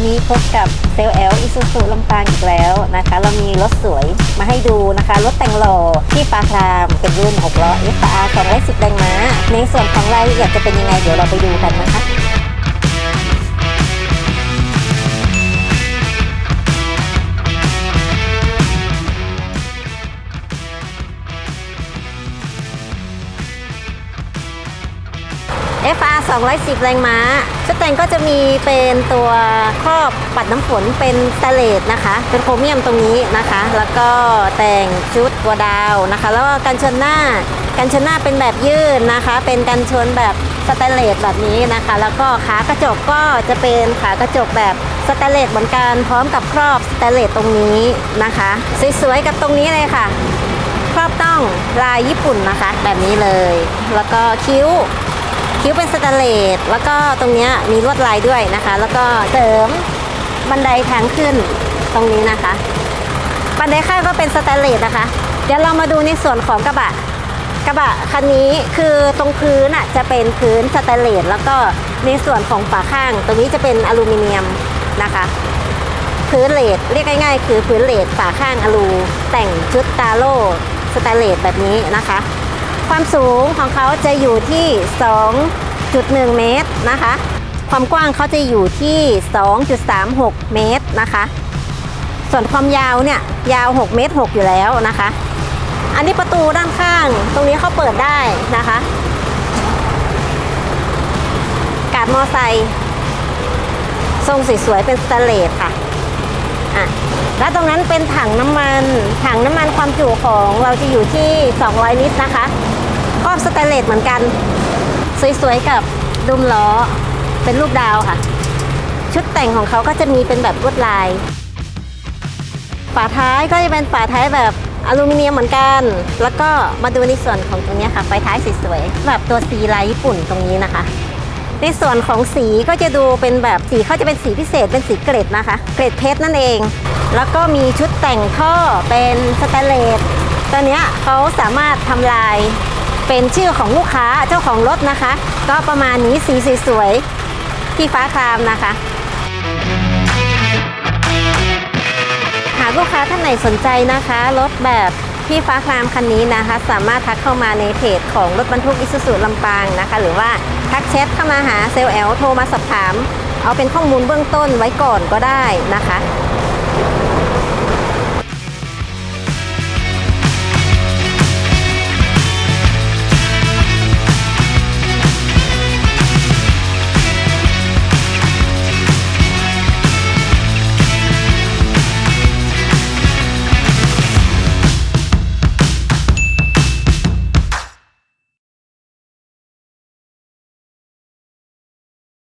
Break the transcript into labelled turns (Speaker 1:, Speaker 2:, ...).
Speaker 1: วันนี้พบกับเซลล์แอลอิซูซูลำปางอีกแล้วนะคะ เรามีรถสวยมาให้ดูนะคะ รถแต่งหล่อที่ปาครามเป็นรุ่น 6 ล้อ FR 210แรงม้า ในส่วนของรายละเอียดจะเป็นยังไง เดี๋ยวเราไปดูกันนะคะ FR 210 แรงม้า ชุดแต่งก็จะมีเป็นตัวครอบปัดน้ำฝนเป็นสเตเลสนะคะ เป็นโครเมียมตรงนี้นะคะ แล้วก็แต่งชุดตัวดาวนะคะ แล้วก็กันชนหน้า กันชนหน้าเป็นแบบยืดนะคะ เป็นกันชนแบบสแตเลสแบบนี้นะคะ แล้วก็ขากระจกก็จะเป็นขากระจกแบบสแตเลสเหมือนกันพร้อมกับครอบสแตเลสตรงนี้นะคะสวยๆกับตรงนี้เลยค่ะครอบต้องลายญี่ปุ่นนะคะ แบบนี้เลย แล้วก็คิ้ว คิ้วเป็นสแตนเลสแล้วก็ตรงนี้มีลวดลายด้วยนะคะ แล้วก็เสริมบันไดทางขึ้นตรงนี้นะคะ บันไดข้างก็เป็นสแตนเลสนะคะ เดี๋ยวเรามาดูในส่วนของกระบะ กระบะคันนี้คือตรงพื้นอะจะเป็นพื้นสแตนเลสแล้วก็ในส่วนของฝาข้าง ตรงนี้จะเป็นอลูมิเนียมนะคะพื้นเลดเรียกง่ายๆ คือพื้นเลดฝาข้างอลู แต่งชุดตาโล่สแตนเลสแบบนี้นะคะ ความสูงของเขาจะอยู่ที่ 2.1 เมตรนะคะ ความกว้างเขาจะอยู่ที่ 2.36 เมตรนะคะ ส่วนความยาวเนี่ยยาว 6 เมตร 6 อยู่แล้วนะคะ อันนี้ประตูด้านข้างตรงนี้เขาเปิดได้นะคะ กาดมอไซค์ทรงสวยๆเป็นสแตเลสค่ะอะแล้วตรงนั้นเป็นถังน้ำมัน ถังน้ำมันความจุของเราจะอยู่ที่ 200 ลิตรนะคะ ครอบสแตนเลสเหมือนกัน สวยๆกับดุมล้อ เป็นรูปดาวค่ะ ชุดแต่งของเขาก็จะมีเป็นแบบลวดลาย ฝาท้ายก็จะเป็นฝาท้ายแบบอลูมิเนียมเหมือนกัน แล้วก็มาดูในส่วนของตรงนี้ค่ะ ไฟท้ายสวยๆแบบตัวสีลายญี่ปุ่นตรงนี้นะคะ ในส่วนของสีก็จะดูเป็นแบบสีเขาจะเป็นสีพิเศษเป็นสีเกรดนะคะ เกรดเพชรนั่นเอง แล้วก็มีชุดแต่งท่อเป็นสแตนเลสตัวเนี้ยเขาสามารถทำลาย เป็นชื่อของลูกค้าเจ้าของรถนะคะ ก็ประมาณนี้สีสวยๆที่ฟ้าครามนะคะ หากลูกค้าท่านไหนสนใจนะคะรถแบบพี่ฟ้าครามคันนี้นะคะ สามารถทักเข้ามาในเพจของรถบรรทุกอิสุสุลำปางนะคะ หรือว่าทักแชทเข้ามาหาเซลล์แอลโทรมาสอบถาม เอาเป็นข้อมูลเบื้องต้นไว้ก่อนก็ได้นะคะ